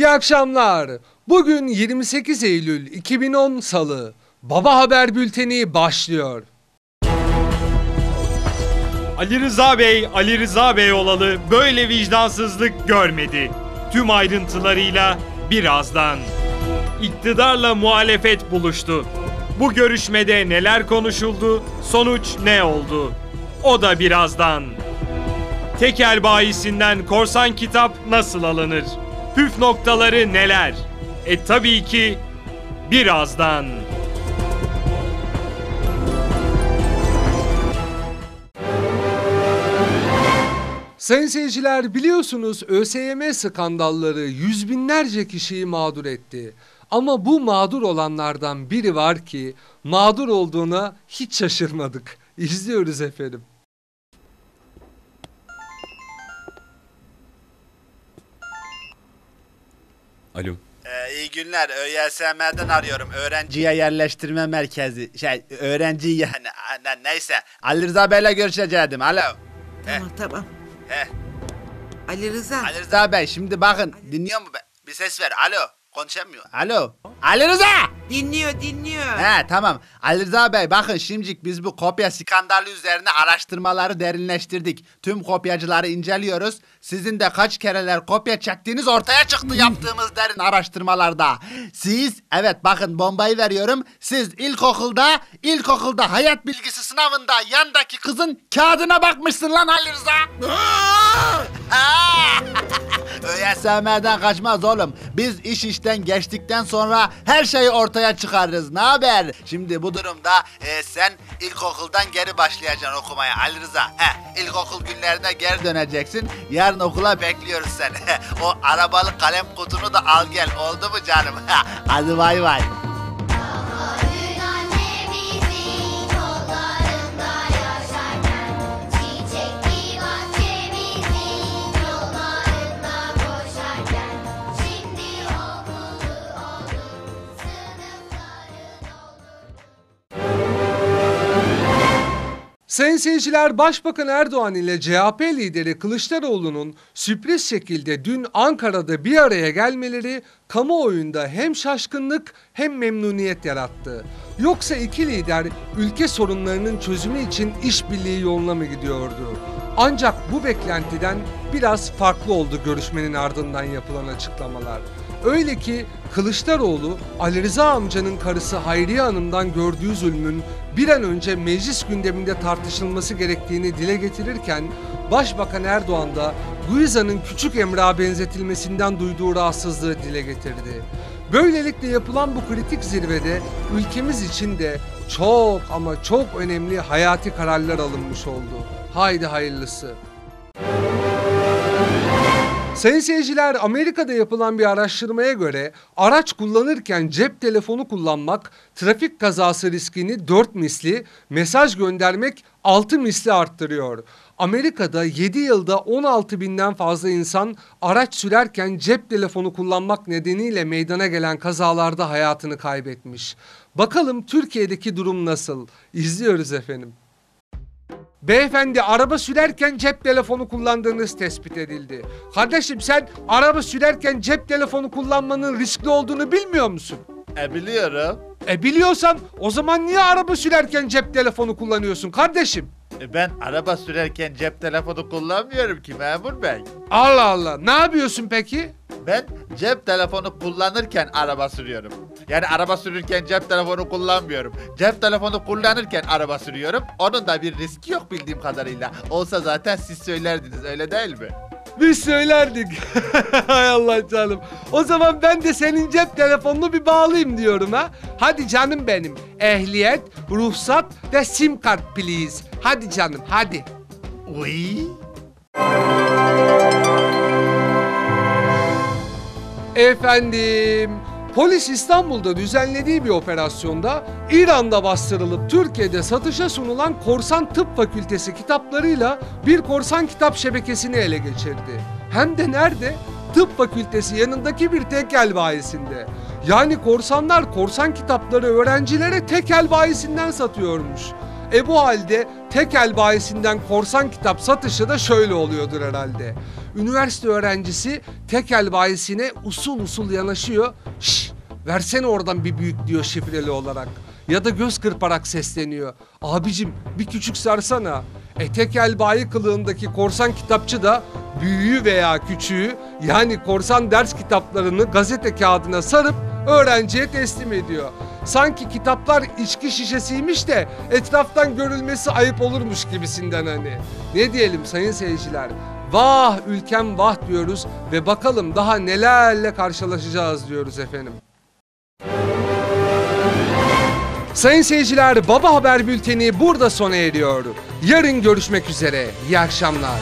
İyi akşamlar. Bugün 28 Eylül 2010 Salı. Baba Haber Bülteni başlıyor. Ali Rıza Bey, Ali Rıza Bey olalı böyle vicdansızlık görmedi. Tüm ayrıntılarıyla birazdan. İktidarla muhalefet buluştu. Bu görüşmede neler konuşuldu, sonuç ne oldu? O da birazdan. Tekel bayisinden korsan kitap nasıl alınır? Püf noktaları neler? E tabii ki birazdan. Sayın seyirciler biliyorsunuz ÖSYM skandalları yüz binlerce kişiyi mağdur etti. Ama bu mağdur olanlardan biri var ki mağdur olduğuna hiç şaşırmadık. İzliyoruz efendim. Alo. Ee, iyi günler. ÖYSM'den arıyorum. Öğrenciye yerleştirme merkezi. Şey, öğrenci yani. Ne- Neyse. Ali Rıza Bey'le görüşecektim. Alo. Tamam tamam. Heh. Ali Rıza. Ali Rıza Bey şimdi bakın. Dinliyor mu? be? Bir ses ver. Alo. Konuşamıyor. Alo. Ali Rıza! Dinliyor dinliyor. He tamam. Ali Rıza Bey bakın şimdilik biz bu kopya skandalı üzerine araştırmaları derinleştirdik. Tüm kopyacıları inceliyoruz. Sizin de kaç kereler kopya çektiğiniz ortaya çıktı yaptığımız derin araştırmalarda. Siz evet bakın bombayı veriyorum. Siz ilkokulda ilkokulda hayat bilgisi sınavında yandaki kızın kağıdına bakmışsın lan Ali Rıza. ÖSYM'den kaçmaz oğlum. Biz iş işten geçtikten sonra her şeyi ortaya çıkarırız. Ne haber? Şimdi bu durumda e, sen ilkokuldan geri başlayacaksın okumaya Ali Rıza. He, ilkokul günlerine geri döneceksin. Yarın okula bekliyoruz seni. o arabalı kalem kutunu da al gel. Oldu mu canım? Hadi bay bay. Sayın seyirciler Başbakan Erdoğan ile CHP lideri Kılıçdaroğlu'nun sürpriz şekilde dün Ankara'da bir araya gelmeleri kamuoyunda hem şaşkınlık hem memnuniyet yarattı. Yoksa iki lider ülke sorunlarının çözümü için işbirliği yoluna mı gidiyordu? Ancak bu beklentiden biraz farklı oldu görüşmenin ardından yapılan açıklamalar. Öyle ki Kılıçdaroğlu Ali Rıza amcanın karısı Hayriye Hanım'dan gördüğü zulmün bir an önce meclis gündeminde tartışılması gerektiğini dile getirirken Başbakan Erdoğan da Guiza'nın küçük Emrah'a benzetilmesinden duyduğu rahatsızlığı dile getirdi. Böylelikle yapılan bu kritik zirvede ülkemiz için de çok ama çok önemli hayati kararlar alınmış oldu. Haydi hayırlısı. Sayın seyirciler Amerika'da yapılan bir araştırmaya göre araç kullanırken cep telefonu kullanmak trafik kazası riskini 4 misli, mesaj göndermek 6 misli arttırıyor. Amerika'da 7 yılda 16 binden fazla insan araç sürerken cep telefonu kullanmak nedeniyle meydana gelen kazalarda hayatını kaybetmiş. Bakalım Türkiye'deki durum nasıl? İzliyoruz efendim. Beyefendi araba sürerken cep telefonu kullandığınız tespit edildi. Kardeşim sen araba sürerken cep telefonu kullanmanın riskli olduğunu bilmiyor musun? E biliyorum. E biliyorsan o zaman niye araba sürerken cep telefonu kullanıyorsun kardeşim? E ben araba sürerken cep telefonu kullanmıyorum ki memur bey. Allah Allah ne yapıyorsun peki? Ben cep telefonu kullanırken araba sürüyorum. Yani araba sürürken cep telefonu kullanmıyorum. Cep telefonu kullanırken araba sürüyorum. Onun da bir riski yok bildiğim kadarıyla. Olsa zaten siz söylerdiniz öyle değil mi? Biz söylerdik. Hay Allah canım. O zaman ben de senin cep telefonunu bir bağlayayım diyorum ha. Hadi canım benim. Ehliyet, ruhsat ve sim kart please. Hadi canım hadi. Uy. Efendim, polis İstanbul'da düzenlediği bir operasyonda İran'da bastırılıp Türkiye'de satışa sunulan korsan tıp fakültesi kitaplarıyla bir korsan kitap şebekesini ele geçirdi. Hem de nerede? Tıp fakültesi yanındaki bir tekel bayisinde. Yani korsanlar korsan kitapları öğrencilere tekel bayisinden satıyormuş. E bu halde tekel bayisinden korsan kitap satışı da şöyle oluyordur herhalde. Üniversite öğrencisi tekel bayisine usul usul yanaşıyor. Şşş versene oradan bir büyük diyor şifreli olarak. Ya da göz kırparak sesleniyor. Abicim bir küçük sarsana. E tekel bayi kılığındaki korsan kitapçı da büyüğü veya küçüğü yani korsan ders kitaplarını gazete kağıdına sarıp öğrenciye teslim ediyor. Sanki kitaplar içki şişesiymiş de etraftan görülmesi ayıp olurmuş gibisinden hani. Ne diyelim sayın seyirciler? Vah ülkem vah diyoruz ve bakalım daha nelerle karşılaşacağız diyoruz efendim. Sayın seyirciler Baba Haber Bülteni burada sona eriyor. Yarın görüşmek üzere. İyi akşamlar.